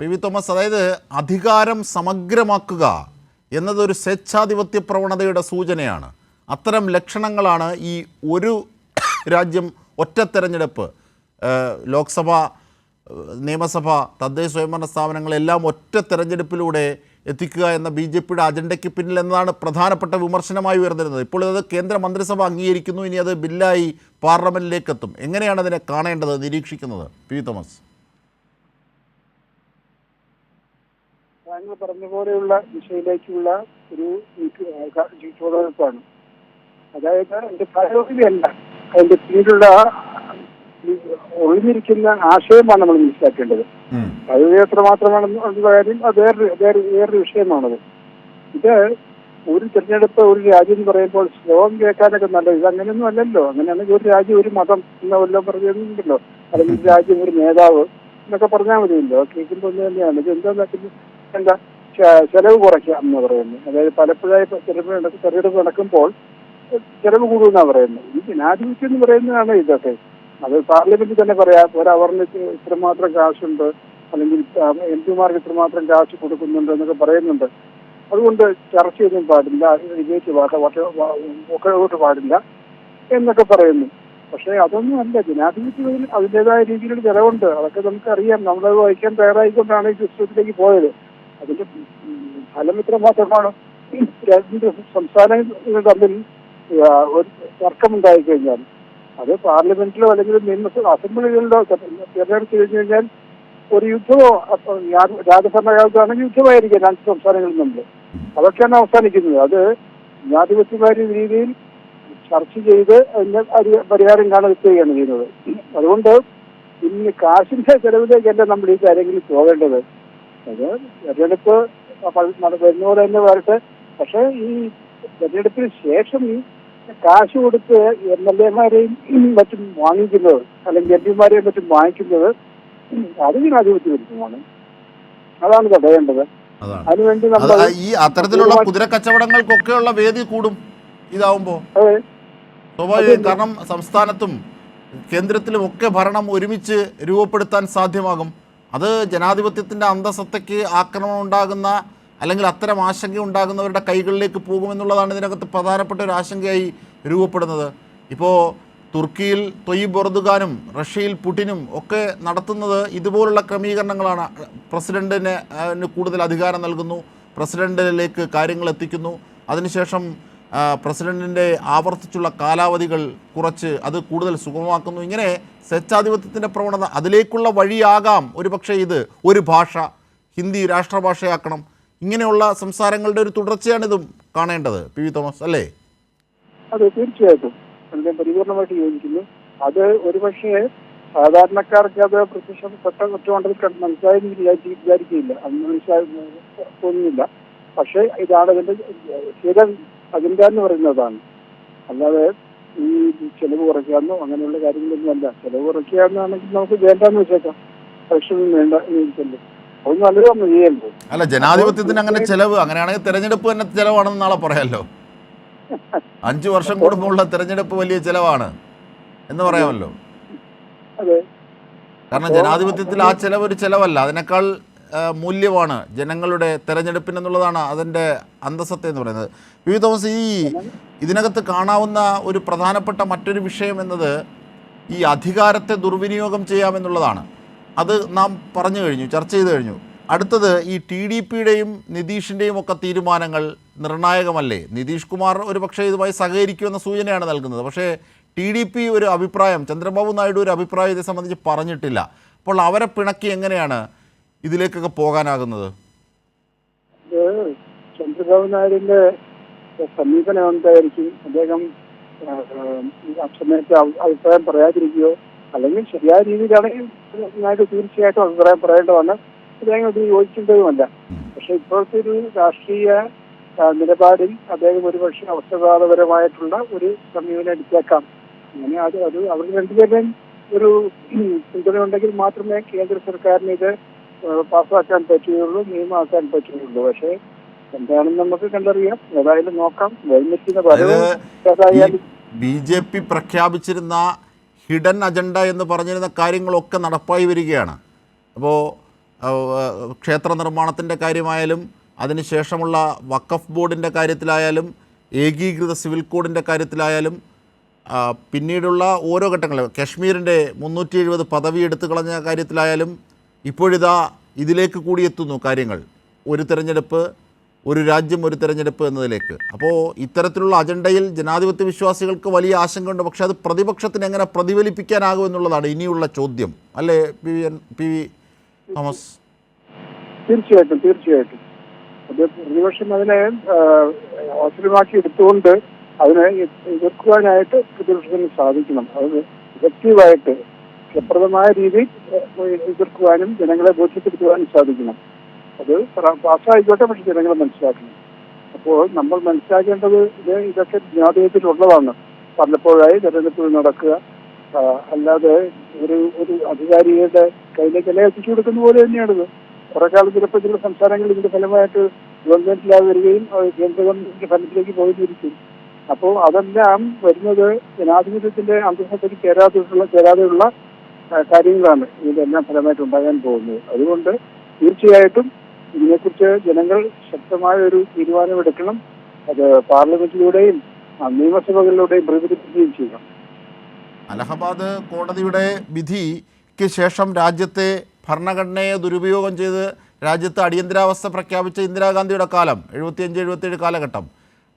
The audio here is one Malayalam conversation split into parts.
പി വി തോമസ് അതായത് അധികാരം സമഗ്രമാക്കുക എന്നതൊരു സ്വേച്ഛാധിപത്യ പ്രവണതയുടെ സൂചനയാണ്. അത്തരം ലക്ഷണങ്ങളാണ് ഈ ഒരു രാജ്യം ഒറ്റ തെരഞ്ഞെടുപ്പ് ലോക്സഭ നിയമസഭ തദ്ദേശ സ്വയംഭരണ സ്ഥാപനങ്ങളെല്ലാം ഒറ്റ തെരഞ്ഞെടുപ്പിലൂടെ എത്തിക്കുക എന്ന ബി ജെ പിയുടെ അജണ്ടയ്ക്ക് പിന്നിൽ എന്നതാണ് പ്രധാനപ്പെട്ട വിമർശനമായി ഉയർന്നിരുന്നത്. ഇപ്പോൾ അത് കേന്ദ്ര മന്ത്രിസഭ അംഗീകരിക്കുന്നു ഇനി അത് ബില്ലായി പാർലമെന്റിലേക്ക് എത്തും എങ്ങനെയാണ് അതിനെ കാണേണ്ടത് നിരീക്ഷിക്കുന്നത്? P Thomas. താങ്കൾ പറഞ്ഞ പോലെയുള്ള ദിശയിലേക്കുള്ള ഒരു ചുവടുവെപ്പാണ് അതായത് എന്റെ പ്രായോഗികമല്ല അതിന്റെ പിന്നിലുള്ള ഒളിഞ്ഞിരിക്കുന്ന ആശയമാണ് നമ്മൾ മനസ്സിലാക്കേണ്ടത്. പ്രായോഗിക എത്രമാത്രമാണെന്നുള്ള കാര്യം അത് വേറൊരു വേറെ വേറൊരു വിഷയമാണത്. ഇത് ഒരു തിരഞ്ഞെടുപ്പ് ഒരു രാജ്യം എന്ന് പറയുമ്പോൾ ശ്ലോകം കേൾക്കാനൊക്കെ നല്ലത്. ഇത് അങ്ങനെയൊന്നും അല്ലല്ലോ. അങ്ങനെയാണെങ്കിൽ ഒരു രാജ്യം ഒരു മതം എന്ന വല്ലതും പറഞ്ഞിട്ടുണ്ടല്ലോ. അല്ലെങ്കിൽ രാജ്യം ഒരു നേതാവ് എന്നൊക്കെ പറഞ്ഞാൽ മതിയല്ലോ. കേൾക്കുമ്പോൾ തന്നെയാണ്. ഇത് എന്താ എന്താ ചെലവ് കുറയ്ക്കാം എന്ന് പറയുന്നത് അതായത് പലപ്പോഴായി തെരഞ്ഞെടുപ്പ് തെരഞ്ഞെടുപ്പ് നടക്കുമ്പോൾ ചെലവ് കൂടുമെന്നാണ് പറയുന്നത്. ഈ ജനാധിപത്യം എന്ന് പറയുന്നതാണ് ഇതൊക്കെ. അത് പാർലമെന്റിൽ തന്നെ പറയാം ഒരു അവറിന് ഇത്രമാത്രം കാശുണ്ട് അല്ലെങ്കിൽ എം പിമാർക്ക് ഇത്രമാത്രം കാശ് കൊടുക്കുന്നുണ്ട് എന്നൊക്കെ പറയുന്നുണ്ട്. അതുകൊണ്ട് ചർച്ചയൊന്നും പാടില്ല വിജയിച്ച് ഒക്കെ പാടില്ല എന്നൊക്കെ പറയുന്നു. പക്ഷേ അതൊന്നും അല്ല ജനാധിപത്യത്തിൽ അതിന്റെതായ രീതിയിലുള്ള ചെലവുണ്ട്. അതൊക്കെ നമുക്കറിയാം. നമ്മളത് വഹിക്കാൻ തയ്യാറായിക്കൊണ്ടാണ് ഈ സിസ്റ്റത്തിലേക്ക് പോയത്. അതിന്റെ ഫലം ഇത്ര മാത്രമാണ്. രണ്ട് സംസ്ഥാനങ്ങൾ തമ്മിൽ ഒരു തർക്കമുണ്ടായി കഴിഞ്ഞാൽ അത് പാർലമെന്റിലോ അല്ലെങ്കിൽ നിയമസഭ അസംബ്ലികളിലോ തിരഞ്ഞെടുത്ത് കഴിഞ്ഞു കഴിഞ്ഞാൽ ഒരു യുദ്ധമോ രാജഭരണകാലത്താണെങ്കിൽ യുദ്ധമായിരിക്കും രണ്ട് സംസ്ഥാനങ്ങളിൽ നമ്മൾ അതൊക്കെയാണ് അവസാനിക്കുന്നത്. അത് ജനാധിപത്യമായ രീതിയിൽ ചർച്ച ചെയ്ത് അതിന്റെ പരി- പരിഹാരം കാണുകയാണ് ചെയ്യുന്നത്. അതുകൊണ്ട് ഇന്ന് കാശിന്റെ ചെലവിലേക്കല്ല നമ്മൾ ഈ കാര്യങ്ങളിൽ പോകേണ്ടത്. അത് തെരഞ്ഞെടുപ്പ് വരുന്ന പോലെ തന്നെ വരട്ടെ. പക്ഷേ ഈ തെരഞ്ഞെടുപ്പിന് ശേഷം ഈ കാശ് കൊടുത്ത് എം എൽ എമാരെയും മറ്റും വാങ്ങിക്കുന്നത് അല്ലെങ്കിൽ എം പിമാരെയും മറ്റും വാങ്ങിക്കുന്നത് അത് വരുത്തുമാണ് അതാണ് തടയേണ്ടത് അതിനുവേണ്ടി അത് നമ്മൾ ഈ അത്തരത്തിലുള്ള കുതിര കച്ചവടങ്ങൾക്കൊക്കെയുള്ള വേദി കൂടും ഇതാവുമ്പോ. സ്വാഭാവികം കാരണം സംസ്ഥാനത്തും കേന്ദ്രത്തിലും ഒക്കെ ഭരണം ഒരുമിച്ച് രൂപപ്പെടുത്താൻ സാധ്യമാകും. അത് ജനാധിപത്യത്തിന്റെ അന്തസത്തയ്ക്ക് ആക്രമണം ഉണ്ടാകുന്ന അല്ലെങ്കിൽ അത്തരം ആശങ്ക ഉണ്ടാകുന്നവരുടെ കൈകളിലേക്ക് പോകുമെന്നുള്ളതാണ് ഇതിനകത്ത് പ്രധാനപ്പെട്ട ഒരു ആശങ്കയായി രൂപപ്പെടുന്നത്. ഇപ്പോൾ തുർക്കിയിൽ തൊയ്യബ് ബൊറുദുഖാനും റഷ്യയിൽ പുടിനും ഒക്കെ നടത്തുന്നത് ഇതുപോലുള്ള ക്രമീകരണങ്ങളാണ്. പ്രസിഡന്റിന് കൂടുതൽ അധികാരം നൽകുന്നു. പ്രസിഡന്റിലേക്ക് കാര്യങ്ങൾ എത്തിക്കുന്നു. അതിനുശേഷം ആ, പ്രസിഡന്റിന്റെ ആവർത്തിച്ചുള്ള കാലാവധികൾ കുറച്ച് അത് കൂടുതൽ സുഗമമാക്കുന്നു. ഇങ്ങനെ സ്വേച്ഛാധിപത്യത്തിന്റെ പ്രവണത അതിലേക്കുള്ള വഴിയാകാം. ഒരു പക്ഷേ ഇത് ഒരു ഭാഷ ഹിന്ദി രാഷ്ട്രഭാഷയാക്കണം. ഇങ്ങനെയുള്ള സംസാരങ്ങളുടെ ഒരു തുടർച്ചയാണിതും കാണേണ്ടത്. പി വി തോമസ് അല്ലേ? അതെ തീർച്ചയായിട്ടും. ഞാൻ പരിപൂർണമായിട്ട് യോജിക്കുന്നു. അത് ഒരുപക്ഷെ സാധാരണക്കാർക്ക് അത് പ്രത്യക്ഷപ്പെട്ട കുറ്റമുണ്ടെങ്കിൽ കണ്ട് മനസ്സിലായെന്ന് വിചാരിച്ച് വിചാരിക്കില്ല അത് മനസ്സിലായി തോന്നുന്നില്ല. പക്ഷേ ഇതാണ് അതിന്റെ സ്ഥിരം അജണ്ട എന്ന് പറയുന്നതാണ്. അല്ലാതെ ഈ ചെലവ് കുറയ്ക്കാമെന്നോ അങ്ങനെയുള്ള കാര്യങ്ങളൊന്നുമല്ല. ചെലവ് കുറയ്ക്കാമെന്നാണെങ്കിൽ നമുക്ക് വേണ്ടാന്ന് വെച്ചേക്കാം. ഇലക്ഷനും വേണ്ട എന്ന് അല്ല ജനാധിപത്യത്തിന് അങ്ങനെ ചെലവ് അങ്ങനെയാണെങ്കിൽ തെരഞ്ഞെടുപ്പ് തന്നെ ചെലവാണെന്ന് നാളെ പറയാമല്ലോ അഞ്ചു വർഷം കൂടുമ്പോഴുള്ള തെരഞ്ഞെടുപ്പ് വലിയ ചെലവാണ് എന്ന് പറയാമല്ലോ. കാരണം ജനാധിപത്യത്തിൽ ആ ചെലവ് ഒരു ചെലവല്ല. അതിനേക്കാൾ മൂല്യമാണ് ജനങ്ങളുടെ തെരഞ്ഞെടുപ്പിന് എന്നുള്ളതാണ് അതിന്റെ അന്തസത്ത എന്ന് പറയുന്നത്. വി തോമസ് ഈ ഇതിനകത്ത് കാണാവുന്ന ഒരു പ്രധാനപ്പെട്ട മറ്റൊരു വിഷയം എന്നത് ഈ അധികാരത്തെ ദുർവിനിയോഗം ചെയ്യാമെന്നുള്ളതാണ് അത് നാം പറഞ്ഞു കഴിഞ്ഞു ചർച്ച ചെയ്ത് കഴിഞ്ഞു. അടുത്തത് ഈ ടി ഡി പിയുടെയും നിതീഷിന്റെയും ഒക്കെ തീരുമാനങ്ങൾ നിർണായകമല്ലേ? നിതീഷ് കുമാർ ഒരു പക്ഷേ ഇതുമായി സഹകരിക്കുമെന്ന സൂചനയാണ് നൽകുന്നത്. പക്ഷേ ടി ഡി പി ഒരു അഭിപ്രായം ചന്ദ്രബാബു നായിഡു ഒരു അഭിപ്രായം ഇതേ സംബന്ധിച്ച് പറഞ്ഞിട്ടില്ല. അപ്പോൾ അവരെ പിണക്കി എങ്ങനെയാണ് ഇതിലേക്കൊക്കെ പോകാനാകുന്നത്? ചന്ദ്രബാബു നായിഡുവിന്റെ സമീപനം എന്തായിരിക്കും? അദ്ദേഹം സമയത്ത് അഭി- അഭിപ്രായം പറയാതിരിക്കുകയോ അല്ലെങ്കിൽ ശരിയായ രീതിയിലാണെങ്കിൽ നായിഡു തീർച്ചയായിട്ടും അഭിപ്രായം പറയേണ്ടതാണ്. അദ്ദേഹം ഇത് യോജിക്കേണ്ടതുമല്ല. പക്ഷെ ഇപ്പോഴത്തെ ഒരു രാഷ്ട്രീയ നിലപാടിൽ അദ്ദേഹം ഒരുപക്ഷെ അവസ്ഥകാലപരമായിട്ടുള്ള ഒരു സമീപനം എടുത്തേക്കാം. അങ്ങനെ അത് അത് അവർ രണ്ടുപേരുടെയും ഒരു പിന്തുണയുണ്ടെങ്കിൽ മാത്രമേ കേന്ദ്ര സർക്കാരിന് ഇത് പാസ്സാക്കാൻ പറ്റുകയുള്ളൂ നിയമമാക്കാൻ പറ്റുകയുള്ളൂ. പക്ഷേ എന്താണെന്ന് നമുക്ക് കണ്ടറിയാം. ഏതായാലും നോക്കാം. വരുന്നിരിക്കുന്ന പറയുന്നത് ബി ജെ പി പ്രഖ്യാപിച്ചിരുന്ന ഹിഡൻ അജണ്ട എന്ന് പറഞ്ഞിരുന്ന കാര്യങ്ങളൊക്കെ നടപ്പായി വരികയാണ്. അപ്പോൾ ക്ഷേത്ര നിർമ്മാണത്തിന്റെ കാര്യമായാലും അതിനുശേഷമുള്ള വഖഫ് ബോർഡിന്റെ കാര്യത്തിലായാലും ഏകീകൃത സിവിൽ കോഡിന്റെ കാര്യത്തിലായാലും പിന്നീടുള്ള ഓരോ ഘട്ടങ്ങളും കശ്മീരിന്റെ മുന്നൂറ്റി എഴുപത് പദവി എടുത്തു കളഞ്ഞ കാര്യത്തിലായാലും ഇപ്പോഴിതാ ഇതിലേക്ക് കൂടി എത്തുന്നു കാര്യങ്ങൾ. ഒരു തെരഞ്ഞെടുപ്പ് ഒരു രാജ്യം ഒരു തെരഞ്ഞെടുപ്പ് എന്നതിലേക്ക്. അപ്പോൾ ഇത്തരത്തിലുള്ള അജണ്ടയിൽ ജനാധിപത്യ വിശ്വാസികൾക്ക് വലിയ ആശങ്കയുണ്ട്. പക്ഷേ അത് പ്രതിപക്ഷത്തിന് എങ്ങനെ പ്രതിഫലിപ്പിക്കാനാകും എന്നുള്ളതാണ് ഇനിയുള്ള ചോദ്യം. അല്ലേ P V P V Thomas? തീർച്ചയായിട്ടും തീർച്ചയായിട്ടും. അത് പ്രതിപക്ഷം അതിനെ അവസരമാക്കി എടുത്തുകൊണ്ട് അതിനെ എതിർക്കുവാനായിട്ട് പ്രതിപക്ഷത്തിന് സാധിക്കണം. അത് ഇഫക്റ്റീവായിട്ട് ഫലപ്രദമായ രീതിയിൽ എതിർക്കുവാനും ജനങ്ങളെ ബോധ്യപ്പെടുത്തുവാനും സാധിക്കണം. അത് പാസ്സായിക്കോട്ടെ പക്ഷെ ജനങ്ങളെ മനസ്സിലാക്കണം. അപ്പോൾ നമ്മൾ മനസ്സിലാക്കേണ്ടത് ഇത് ഇതൊക്കെ ജനാധിപത്യത്തിലുള്ളതാണ് പലപ്പോഴായി തെരഞ്ഞെടുപ്പ് നടക്കുക അല്ലാതെ ഒരു ഒരു അധികാരിയുടെ കയ്യിലേക്ക് എല്ലാം എത്തിച്ചു കൊടുക്കുന്ന പോലെ തന്നെയാണിത്. കുറെ കാലം ചിലപ്പോൾ ചില സംസ്ഥാനങ്ങളിൽ ഇതിന്റെ ഫലമായിട്ട് ഗവൺമെന്റിലാതെ വരികയും കേന്ദ്ര ഗവൺമെന്റിന്റെ ഫലത്തിലേക്ക് പോയിരിക്കും അപ്പോൾ അതെല്ലാം വരുന്നത് ജനാധിപത്യത്തിന്റെ അന്തസ്സത്തിൽ ചേരാതെയുള്ള ചേരാതെയുള്ള കാര്യങ്ങളാണ് ഇതിലെല്ലാം ഫലമായിട്ട് ഉണ്ടാകാൻ പോകുന്നത്. അതുകൊണ്ട് തീർച്ചയായിട്ടും ഇതിനെക്കുറിച്ച് ജനങ്ങൾ ശക്തമായ ഒരു തീരുമാനമെടുക്കണം. അത് പാർലമെന്റിലൂടെയും നിയമസഭകളിലൂടെയും പ്രതിഫലിപ്പിക്കുകയും ചെയ്യണം. അലഹബാദ് കോടതിയുടെ വിധിക്ക് ശേഷം രാജ്യത്തെ ഭരണഘടനയെ ദുരുപയോഗം ചെയ്ത് രാജ്യത്ത് അടിയന്തരാവസ്ഥ പ്രഖ്യാപിച്ച ഇന്ദിരാഗാന്ധിയുടെ കാലം എഴുപത്തിയഞ്ച് എഴുപത്തിയേഴ് കാലഘട്ടം.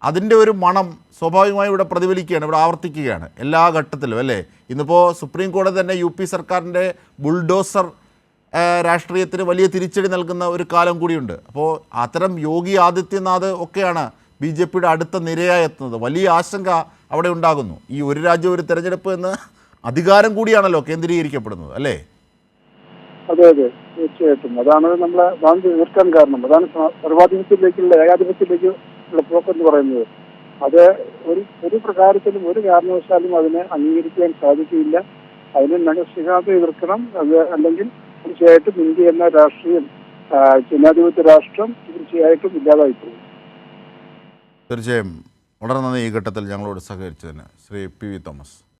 അതിന്റെ ഒരു മണം സ്വാഭാവികമായി ഇവിടെ പ്രതിഫലിക്കുകയാണ് ഇവിടെ ആവർത്തിക്കുകയാണ് എല്ലാ ഘട്ടത്തിലും അല്ലേ? ഇന്നിപ്പോൾ സുപ്രീം കോടതി തന്നെ യു പി സർക്കാരിന്റെ ബുൾഡോസർ രാഷ്ട്രീയത്തിന് വലിയ തിരിച്ചടി നൽകുന്ന ഒരു കാലം കൂടിയുണ്ട്. അപ്പോൾ അത്തരം യോഗി ആദിത്യനാഥ് ഒക്കെയാണ് ബി ജെ പിയുടെ അടുത്ത നിരയായി എത്തുന്നത്. വലിയ ആശങ്ക അവിടെ ഉണ്ടാകുന്നു. ഈ ഒരു രാജ്യം ഒരു തെരഞ്ഞെടുപ്പ് എന്ന് അധികാരം കൂടിയാണല്ലോ കേന്ദ്രീകരിക്കപ്പെടുന്നത് അല്ലേ? അതെ അതെ. തീർച്ചയായിട്ടും. അതാണ് നമ്മളെ ബാങ്ക് എതിർക്കാൻ കാരണം. അതാണ് സർവാധിപത്യത്തിലേക്കുള്ള ഏകാധിപത്യത്തിലേക്ക് ഉള്ള എന്ന് പറയുന്നത്. അത് ഒരു ഒരു പ്രകാരത്തിലും ഒരു കാരണവശാലും അതിനെ അംഗീകരിക്കാൻ സാധിക്കില്ല അതിനെ മനസ്സിലാതെ എതിർക്കണം. അത് അല്ലെങ്കിൽ തീർച്ചയായിട്ടും ഇന്ത്യ എന്ന രാഷ്ട്രീയം ജനാധിപത്യ രാഷ്ട്രം തീർച്ചയായിട്ടും ഇല്ലാതായി പോകും തീർച്ചയായും. വളരെ നന്ദി ഈ ഘട്ടത്തിൽ ഞങ്ങളോട് സഹകരിച്ചതിന്. Shri P V Thomas.